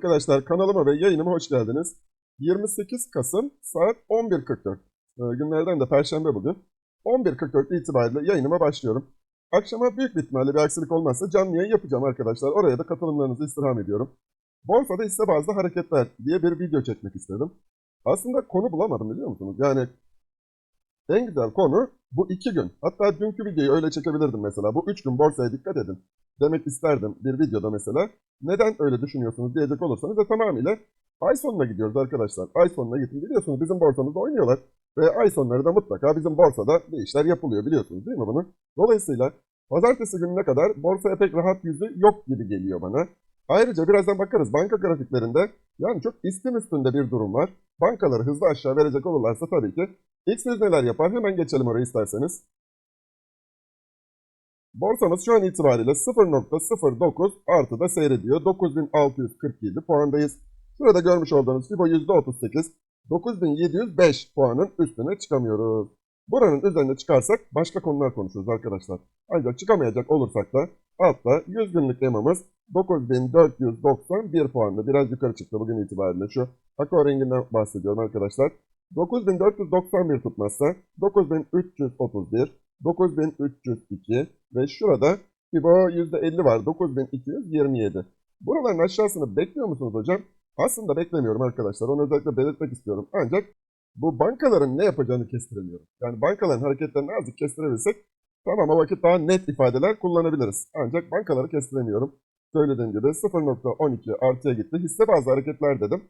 Arkadaşlar kanalıma ve yayınıma hoş geldiniz. 28 Kasım saat 11.44. Ee, günlerden de Perşembe bugün. 11.44 itibariyle yayınıma başlıyorum. Akşama büyük bir ihtimalle bir aksilik olmazsa canlı yayın yapacağım arkadaşlar. Oraya da katılımlarınızı istirham ediyorum. Borsada hisse bazlı hareketler diye bir video çekmek istedim. Aslında konu bulamadım biliyor musunuz? Yani en güzel konu bu iki gün. Hatta dünkü videoyu öyle çekebilirdim mesela. Bu üç gün borsaya dikkat edin. Demek isterdim bir videoda mesela. Neden öyle düşünüyorsunuz diyecek olursanız da tamamıyla ay sonuna gidiyoruz arkadaşlar. Ay sonuna gittim biliyorsunuz bizim borsamızda oynuyorlar. Ve ay sonları da mutlaka bizim borsada bir işler yapılıyor biliyorsunuz değil mi bunu? Dolayısıyla pazartesi gününe kadar borsaya pek rahat yüzü yok gibi geliyor bana. Ayrıca birazdan bakarız banka grafiklerinde yani çok istim üstünde bir durum var. Bankaları hızlı aşağı verecek olurlarsa tabii ki X neler yapar hemen geçelim oraya isterseniz. Borsamız şu an itibariyle 0.09 artıda seyrediyor. 9647 puandayız. Şurada görmüş olduğunuz FIBO %38. 9705 puanın üstüne çıkamıyoruz. Buranın üzerine çıkarsak başka konular konuşuruz arkadaşlar. Ancak çıkamayacak olursak da altta 100 günlük EMA'mız 9491 puanda. Biraz yukarı çıktı bugün itibariyle. Şu aqua renginden bahsediyorum arkadaşlar. 9491 tutmazsa 9331, 9302 ve şurada FIBO %50 var 9227. Buraların aşağısını bekliyor musunuz hocam? Aslında beklemiyorum arkadaşlar. Onu özellikle belirtmek istiyorum. Ancak bu bankaların ne yapacağını kestiremiyorum. Yani bankaların hareketlerini azıcık kestirebilsek tamam o vakit daha net ifadeler kullanabiliriz. Ancak bankaları kestiremiyorum. Söylediğim gibi 0.12 artıya gitti. Hisse bazı hareketler dedim.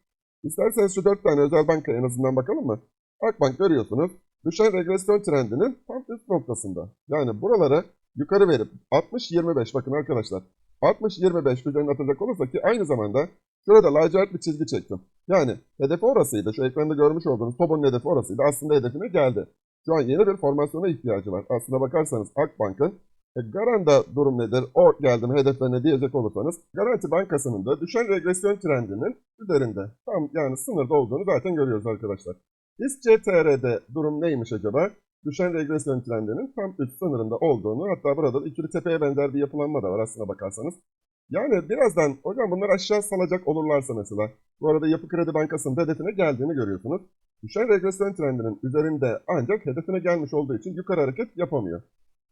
İsterseniz şu 4 tane özel bankaya en azından bakalım mı? Akbank görüyorsunuz. Düşen regresyon trendinin tam üst noktasında. Yani buralara yukarı verip 60-25 bakın arkadaşlar. 60-25 üzerine atacak olursa ki aynı zamanda şurada lacivert bir çizgi çektim. Yani hedefi orasıydı. Şu ekranda görmüş olduğunuz TOBO'nun hedefi orasıydı. Aslında hedefine geldi. Şu an yeni bir formasyona ihtiyacı var. Aslında bakarsanız Akbank'ın e, Garanda durum nedir? O geldi mi hedeflerine diyecek olursanız Garanti Bankası'nın da düşen regresyon trendinin üzerinde. Tam yani sınırda olduğunu zaten görüyoruz arkadaşlar. İSCTR'de durum neymiş acaba? Düşen regresyon trendinin tam üst sınırında olduğunu hatta burada ikili tepeye benzer bir yapılanma da var aslına bakarsanız. Yani birazdan hocam bunlar aşağı salacak olurlarsa mesela. Bu arada Yapı Kredi Bankası'nın da hedefine geldiğini görüyorsunuz. Düşen regresyon trendinin üzerinde ancak hedefine gelmiş olduğu için yukarı hareket yapamıyor.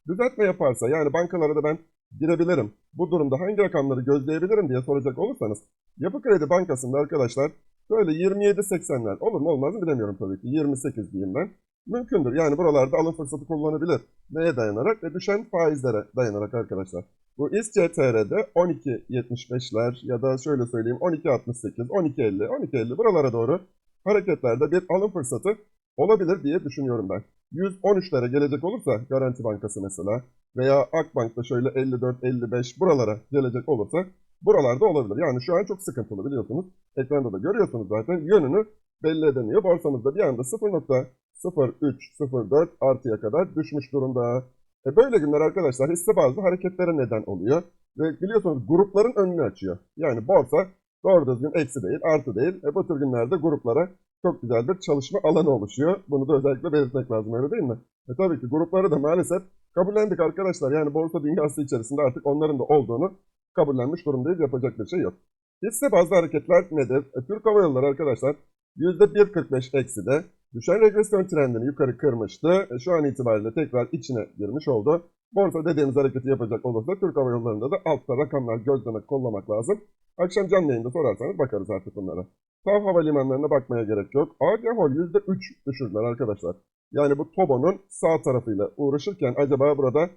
Düzeltme yaparsa yani bankalara da ben girebilirim. Bu durumda hangi rakamları gözleyebilirim diye soracak olursanız Yapı Kredi Bankası'nda arkadaşlar böyle 27.80'ler olur mu olmaz mı bilemiyorum tabii ki. 28 diyeyim ben. Mümkündür. Yani buralarda alım fırsatı kullanabilir. Neye dayanarak? Ve düşen faizlere dayanarak arkadaşlar. Bu İSCTR'de 12.75'ler ya da şöyle söyleyeyim 12.68, 12.50, 12.50 buralara doğru hareketlerde bir alım fırsatı olabilir diye düşünüyorum ben. 113'lere gelecek olursa Garanti Bankası mesela veya Akbank'ta şöyle 54-55 buralara gelecek olursa buralarda olabilir. Yani şu an çok sıkıntılı biliyorsunuz. Ekranda da görüyorsunuz zaten yönünü belli edemiyor. Borsamızda bir anda 0.0304 artıya kadar düşmüş durumda. E böyle günler arkadaşlar hisse bazlı hareketlere neden oluyor. Ve biliyorsunuz grupların önünü açıyor. Yani borsa doğru düzgün eksi değil, artı değil. E bu tür günlerde gruplara çok güzel bir çalışma alanı oluşuyor. Bunu da özellikle belirtmek lazım öyle değil mi? E tabii ki grupları da maalesef kabullendik arkadaşlar. Yani borsa dünyası içerisinde artık onların da olduğunu kabullenmiş durumdayız. Yapacak bir şey yok. Hisse bazlı hareketler nedir? E, Türk Hava Yolları arkadaşlar %1.45 eksi de düşen regresyon trendini yukarı kırmıştı. E, şu an itibariyle tekrar içine girmiş oldu. Borsa dediğimiz hareketi yapacak olursa Türk Hava Yolları'nda da altta rakamlar gözlemek, kollamak lazım. Akşam canlı yayında sorarsanız bakarız artık bunlara. TAV havalimanlarına bakmaya gerek yok. AGHOL %3 düşürdüler arkadaşlar. Yani bu TOBO'nun sağ tarafıyla uğraşırken acaba burada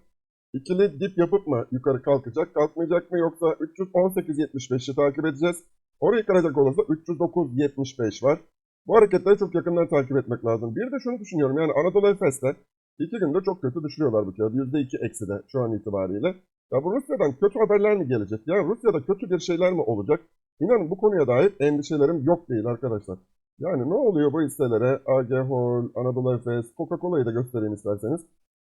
ikili dip yapıp mı yukarı kalkacak, kalkmayacak mı yoksa 318.75'i takip edeceğiz. Orayı kıracak olursa 309.75 var. Bu hareketleri çok yakından takip etmek lazım. Bir de şunu düşünüyorum yani Anadolu Efes'te iki günde çok kötü düşürüyorlar bu kağıdı. %2 eksi de şu an itibariyle. Ya bu Rusya'dan kötü haberler mi gelecek? Yani Rusya'da kötü bir şeyler mi olacak? İnanın bu konuya dair endişelerim yok değil arkadaşlar. Yani ne oluyor bu hisselere? AGHOL, Anadolu Efes, Coca-Cola'yı da göstereyim isterseniz.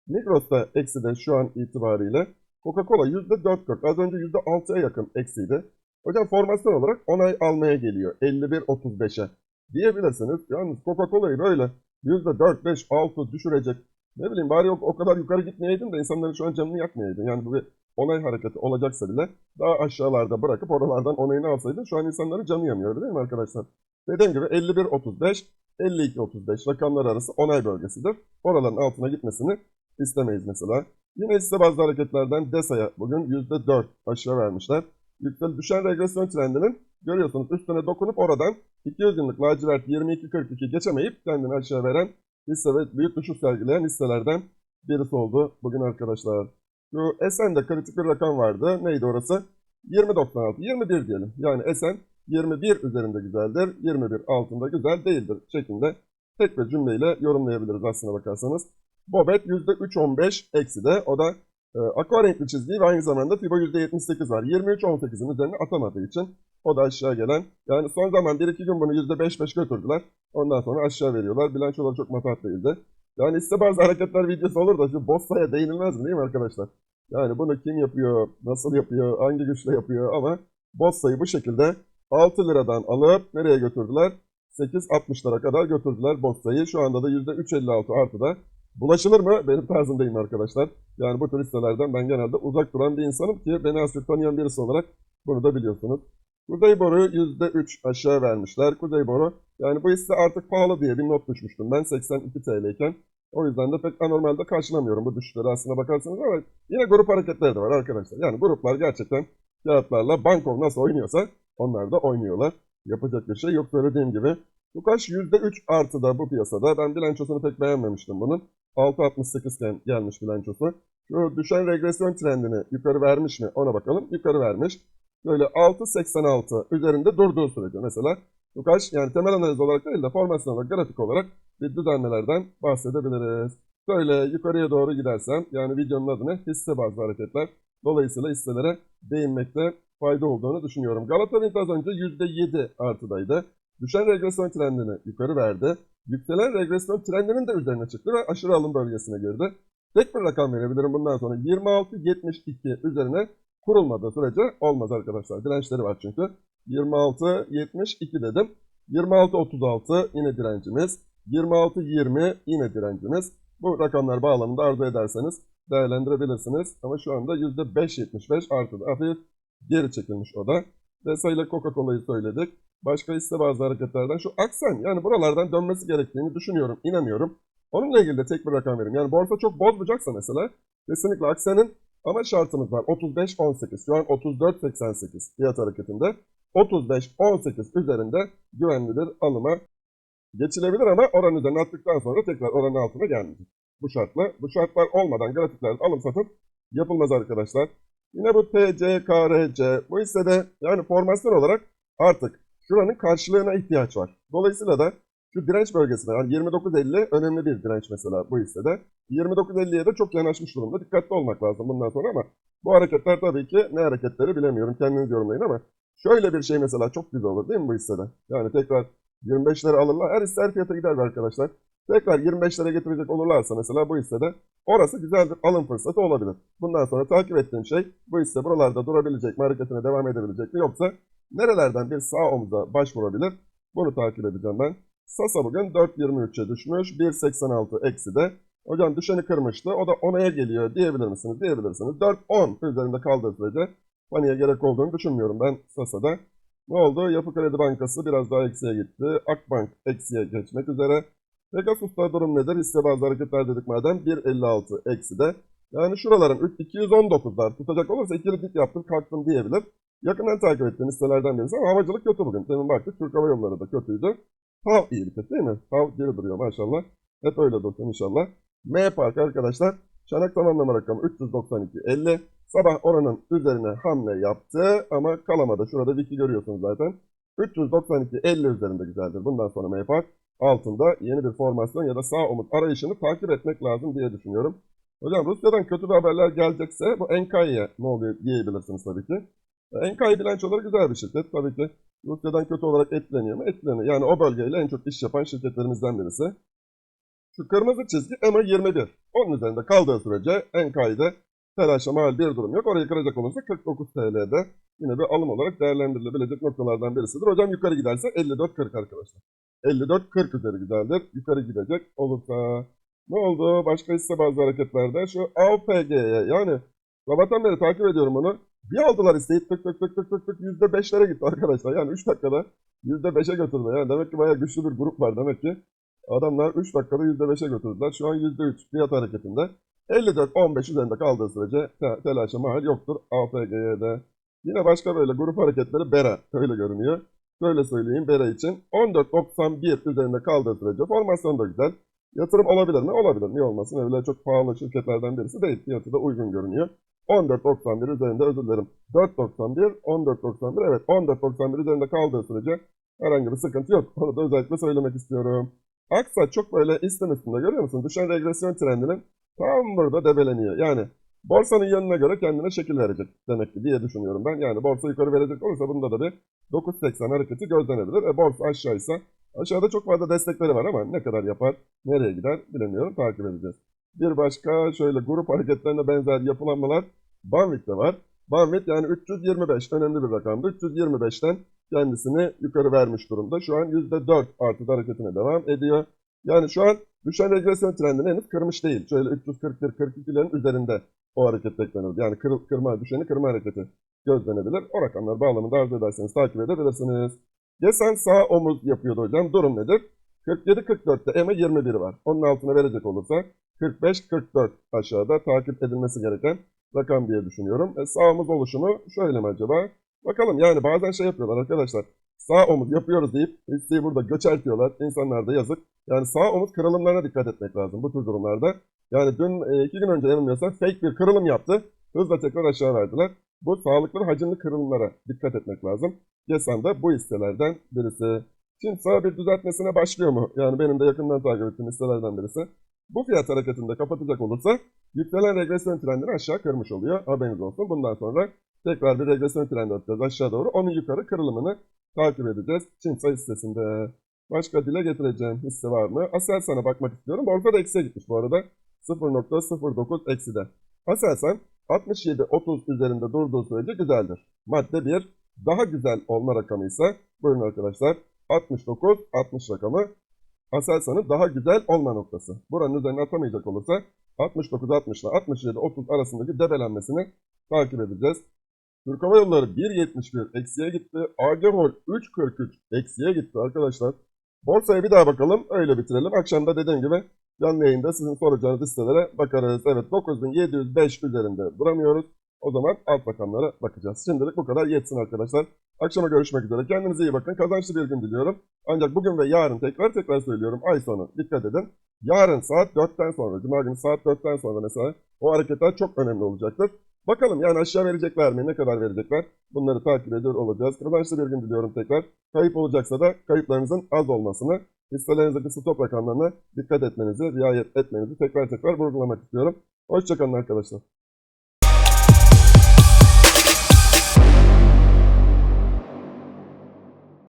Migros'ta eksi de şu an itibariyle. Coca-Cola %4.40. Az önce %6'ya yakın eksiydi. Hocam formasyon olarak onay almaya geliyor. 51.35'e diyebilirsiniz. Yalnız Coca-Cola'yı böyle %4, 5, 6 düşürecek. Ne bileyim bari o, o kadar yukarı gitmeyeydin de insanların şu an canını yakmayaydın. Yani bu bir onay hareketi olacaksa bile daha aşağılarda bırakıp oralardan onayını alsaydın şu an insanların canı yanıyor değil mi arkadaşlar? Dediğim gibi 51-35, 52-35 rakamlar arası onay bölgesidir. Oraların altına gitmesini istemeyiz mesela. Yine hisse bazı hareketlerden DESA'ya bugün %4 aşağı vermişler. Yüksel düşen regresyon trendinin görüyorsunuz üstüne dokunup oradan 200 günlük lacivert 22.42 geçemeyip kendini aşağı veren hisse ve büyük düşüş sergileyen hisselerden birisi oldu bugün arkadaşlar. Şu Esen'de kritik bir rakam vardı. Neydi orası? 20.96, 21 diyelim. Yani Esen 21 üzerinde güzeldir, 21 altında güzel değildir şeklinde tek bir cümleyle yorumlayabiliriz aslına bakarsanız. Bobet %3.15 eksi de o da e, aqua renkli çizgiyi ve aynı zamanda FIBO %78 var. 23.18'in üzerine atamadığı için o da aşağı gelen. Yani son zaman 1-2 gün bunu %5-5 götürdüler. Ondan sonra aşağı veriyorlar. Bilançolar çok matah değildi. Yani ise bazı hareketler videosu olur da şu Bossa'ya değinilmez mi değil mi arkadaşlar? Yani bunu kim yapıyor, nasıl yapıyor, hangi güçle yapıyor ama Bossa'yı bu şekilde 6 liradan alıp nereye götürdüler? 8.60'lara kadar götürdüler Bossa'yı. Şu anda da %3.56 artıda. Bulaşılır mı? Benim tarzımdayım arkadaşlar. Yani bu tür hisselerden ben genelde uzak duran bir insanım ki beni az çok tanıyan birisi olarak bunu da biliyorsunuz. Kuzey Boru %3 aşağı vermişler. Kuzey Boru yani bu hisse artık pahalı diye bir not düşmüştüm ben 82 TL iken. O yüzden de pek anormalde karşılamıyorum bu düşüşleri aslına bakarsanız ama yine grup hareketleri de var arkadaşlar. Yani gruplar gerçekten fiyatlarla Bankov nasıl oynuyorsa onlar da oynuyorlar. Yapacak bir şey yok söylediğim gibi. Lukaş %3 artıda bu piyasada. Ben bilançosunu pek beğenmemiştim bunun. 6.68 iken gelmiş bilançosu. Şu düşen regresyon trendini yukarı vermiş mi ona bakalım. Yukarı vermiş. Böyle 6.86 üzerinde durduğu sürece mesela Lukaş yani temel analiz olarak değil de formasyon olarak grafik olarak bir düzenlemelerden bahsedebiliriz. Böyle yukarıya doğru gidersem yani videonun adı ne? Hisse bazlı hareketler. Dolayısıyla hisselere değinmekte fayda olduğunu düşünüyorum. Galata Wind az önce %7 artıdaydı. Düşen regresyon trendini yukarı verdi. Yükselen regresyon trendinin de üzerine çıktı ve aşırı alım bölgesine girdi. Tek bir rakam verebilirim bundan sonra. 26.72 üzerine kurulmadığı sürece olmaz arkadaşlar. Dirençleri var çünkü. 26.72 dedim. 26.36 yine direncimiz. 26.20 yine direncimiz. Bu rakamlar bağlamında arzu ederseniz değerlendirebilirsiniz. Ama şu anda %5.75 artıda hafif geri çekilmiş o da. Desa ile Coca-Cola'yı söyledik. Başka hisse bazı hareketlerden şu Aksen yani buralardan dönmesi gerektiğini düşünüyorum, inanıyorum. Onunla ilgili de tek bir rakam vereyim. Yani borsa çok bozmayacaksa mesela kesinlikle Aksen'in ama şartımız var. 35-18 şu an 34-88 fiyat hareketinde. 35-18 üzerinde güvenli bir alıma geçilebilir ama oranın üzerine attıktan sonra tekrar oranın altına gelmeyecek. Bu şartla. Bu şartlar olmadan grafiklerde alım satım yapılmaz arkadaşlar. Yine bu TCKRC bu hissede yani formasyon olarak artık şuranın karşılığına ihtiyaç var. Dolayısıyla da şu direnç bölgesinde yani 29.50 önemli bir direnç mesela bu hissede. 29.50'ye de çok yanaşmış durumda. Dikkatli olmak lazım bundan sonra ama bu hareketler tabii ki ne hareketleri bilemiyorum. Kendiniz yorumlayın ama şöyle bir şey mesela çok güzel olur değil mi bu hissede? Yani tekrar 25'lere alırlar. Her hisse her fiyata gider arkadaşlar. Tekrar 25'lere getirecek olurlarsa mesela bu hissede orası güzel bir alım fırsatı olabilir. Bundan sonra takip ettiğim şey bu hisse buralarda durabilecek mi, hareketine devam edebilecek mi yoksa nerelerden bir sağ omuza başvurabilir? Bunu takip edeceğim ben. Sasa bugün 4.23'e düşmüş. 1.86 eksi de. Hocam düşeni kırmıştı. O da 10'a geliyor diyebilir misiniz? Diyebilirsiniz. 4.10 üzerinde kaldığı sürece paniğe gerek olduğunu düşünmüyorum ben Sasa'da. Ne oldu? Yapı Kredi Bankası biraz daha eksiye gitti. Akbank eksiye geçmek üzere. Pegasus'ta durum nedir? Hisse bazı hareketler dedik madem. 1.56 eksi de. Yani şuraların 219'lar tutacak olursa ikili dip yaptım kalktım diyebilir. Yakından takip ettiğim hisselerden birisi ama havacılık kötü bugün. Demin baktık Türk Hava Yolları da kötüydü. Tav iyi bir değil mi? Tav geri duruyor maşallah. Hep öyle dursun inşallah. M Park arkadaşlar. Çanak tamamlama rakamı 392.50. Sabah oranın üzerine hamle yaptı ama kalamadı. Şurada Viki görüyorsunuz zaten. 392.50 üzerinde güzeldir. Bundan sonra M Park altında yeni bir formasyon ya da sağ omut arayışını takip etmek lazım diye düşünüyorum. Hocam Rusya'dan kötü haberler gelecekse bu Enkai'ye ne oluyor diyebilirsiniz tabii ki. Enkai bilançoları güzel bir şirket. Tabii ki Rusya'dan kötü olarak etkileniyor mu? Etkileniyor. Yani o bölgeyle en çok iş yapan şirketlerimizden birisi. Şu kırmızı çizgi EMA 21. Onun üzerinde kaldığı sürece Enkai'de telaşa mal bir durum yok. Orayı kıracak olursa 49 TL'de yine bir alım olarak değerlendirilebilecek noktalardan birisidir. Hocam yukarı giderse 54-40 arkadaşlar. 54-40 üzeri güzeldir. Yukarı gidecek olursa. Ne oldu? Başka hisse bazı hareketlerde şu AVPG'ye yani Sabahtan beri takip ediyorum onu. Bir aldılar isteği tık tık tık tık tık tık %5'lere gitti arkadaşlar. Yani 3 dakikada %5'e götürdü. Yani demek ki bayağı güçlü bir grup var demek ki. Adamlar 3 dakikada %5'e götürdüler. Şu an %3 fiyat hareketinde. 54-15 üzerinde kaldığı sürece te- telaşa mahal yoktur AFG'de. Yine başka böyle grup hareketleri Bera. Öyle görünüyor. Şöyle söyleyeyim Bera için. 14.91 üzerinde kaldığı sürece formasyon da güzel. Yatırım olabilir mi? Olabilir. Niye olmasın? Öyle çok pahalı şirketlerden birisi değil. Fiyatı da uygun görünüyor. 14.91 üzerinde özür dilerim. 4.91, 14.91 evet 14.91 üzerinde kaldığı sürece herhangi bir sıkıntı yok. Onu da özellikle söylemek istiyorum. Aksa çok böyle istem üstünde görüyor musun? Düşen regresyon trendinin tam burada debeleniyor. Yani borsanın yanına göre kendine şekil verecek demek ki diye düşünüyorum ben. Yani borsa yukarı verecek olursa bunda da bir 9.80 hareketi gözlenebilir. E borsa aşağıysa aşağıda çok fazla destekleri var ama ne kadar yapar, nereye gider bilemiyorum takip edeceğiz. Bir başka şöyle grup hareketlerine benzer yapılanmalar Banvit'te var. Banvit yani 325 önemli bir rakamdı. 325'ten kendisini yukarı vermiş durumda. Şu an %4 artıda hareketine devam ediyor. Yani şu an düşen regresyon trendini henüz kırmış değil. Şöyle 341-42'lerin üzerinde o hareket beklenir. Yani kır, kırma, düşeni kırma hareketi gözlenebilir. O rakamlar bağlamında arzu ederseniz takip edebilirsiniz. Gesen sağ omuz yapıyordu hocam. Durum nedir? 47-44'te EMA 21 var. Onun altına verecek olursa 45-44 aşağıda takip edilmesi gereken rakam diye düşünüyorum. E, sağ omuz oluşumu şöyle mi acaba? Bakalım yani bazen şey yapıyorlar arkadaşlar. Sağ omuz yapıyoruz deyip listeyi burada göçertiyorlar. İnsanlar da yazık. Yani sağ omuz kırılımlarına dikkat etmek lazım bu tür durumlarda. Yani dün e, iki gün önce yanılmıyorsam fake bir kırılım yaptı. Hızla tekrar aşağı verdiler. Bu sağlıklı hacimli kırılımlara dikkat etmek lazım. Gesan da bu hisselerden birisi. Şimdi sağ bir düzeltmesine başlıyor mu? Yani benim de yakından takip ettiğim hisselerden birisi. Bu fiyat hareketinde kapatacak olursa yükselen regresyon trendini aşağı kırmış oluyor. Haberiniz olsun. Bundan sonra tekrar bir regresyon trendi atacağız aşağı doğru. Onun yukarı kırılımını takip edeceğiz. Çinsa hissesinde. Başka dile getireceğim hisse var mı? Aselsan'a bakmak istiyorum. Borsa da eksiye gitmiş bu arada. 0.09 ekside. Aselsan 67-30 üzerinde durduğu sürece güzeldir. Madde 1. Daha güzel olma rakamı ise buyurun arkadaşlar 69-60 rakamı Aselsan'ın daha güzel olma noktası. Buranın üzerine atamayacak olursa 69-60 ile 67-30 arasındaki debelenmesini takip edeceğiz. Türk Hava Yolları 1.71 eksiye gitti. AGHOL 3.43 eksiye gitti arkadaşlar. Borsaya bir daha bakalım. Öyle bitirelim. Akşam da dediğim gibi canlı yayında sizin soracağınız listelere bakarız. Evet 9705 üzerinde duramıyoruz. O zaman alt rakamlara bakacağız. Şimdilik bu kadar yetsin arkadaşlar. Akşama görüşmek üzere. Kendinize iyi bakın. Kazançlı bir gün diliyorum. Ancak bugün ve yarın tekrar tekrar söylüyorum. Ay sonu dikkat edin. Yarın saat 4'ten sonra, Cuma günü saat 4'ten sonra mesela o hareketler çok önemli olacaktır. Bakalım yani aşağı verecekler mi? Ne kadar verecekler? Bunları takip ediyor olacağız. Kazançlı bir gün diliyorum tekrar. Kayıp olacaksa da kayıplarınızın az olmasını, hisselerinizdeki stop rakamlarına dikkat etmenizi, riayet etmenizi tekrar tekrar vurgulamak istiyorum. Hoşçakalın arkadaşlar.